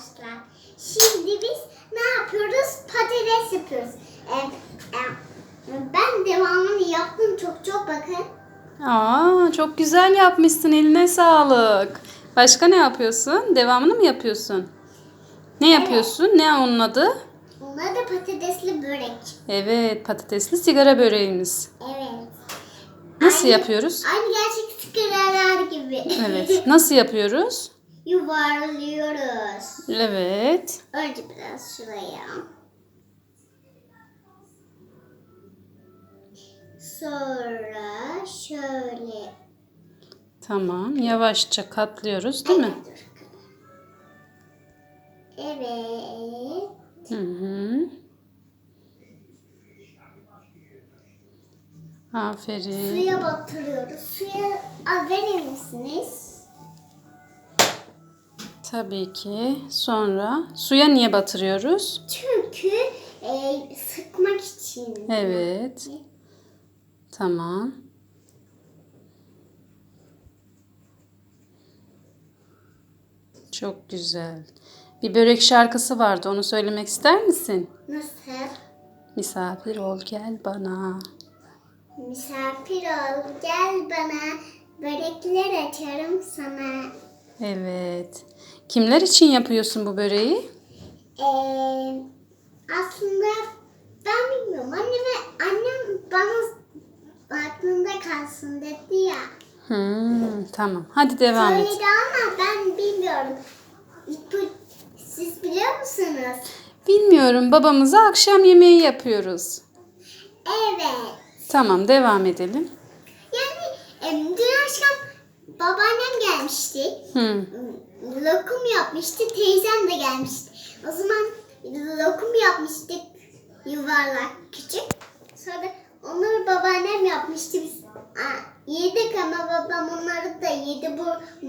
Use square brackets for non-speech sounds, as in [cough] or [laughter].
arkadaşlar. Şimdi biz ne yapıyoruz? Patates yapıyoruz. Ee, e, ben devamını yaptım çok çok bakın. Aa, çok güzel yapmışsın. Eline sağlık. Başka ne yapıyorsun? Devamını mı yapıyorsun? Ne yapıyorsun? Ne onun adı? Bunlar da patatesli börek. Evet, patatesli sigara böreğimiz. Evet. Nasıl Aynı- yapıyoruz? Aynı gerçek sigaralar gibi. Evet. [laughs] Nasıl yapıyoruz? Yuvarlıyoruz. Evet. Önce biraz şuraya. Sonra şöyle. Tamam. Yavaşça katlıyoruz, değil mi? Evet. Hı hı. Aferin. Suya batırıyoruz. Suya verir misiniz? Tabii ki. Sonra suya niye batırıyoruz? Çünkü e, sıkmak için. Evet. Tamam. Çok güzel. Bir börek şarkısı vardı. Onu söylemek ister misin? Nasıl? Misafir ol gel bana. Misafir ol gel bana. Börekler açarım sana. Evet. Kimler için yapıyorsun bu böreği? Ee, aslında ben bilmiyorum. Anne ve annem bana aklında kalsın dedi ya. Hmm, tamam. Hadi devam et. Söyledi ama ben bilmiyorum. Siz biliyor musunuz? Bilmiyorum. Babamıza akşam yemeği yapıyoruz. Evet. Tamam devam edelim. Babaannem gelmişti. Hmm. Lokum yapmıştı. Teyzem de gelmişti. O zaman lokum yapmıştık. Yuvarlak küçük. Sonra onları babaannem yapmıştı. Biz yedik ama babam onları da yedi. Bu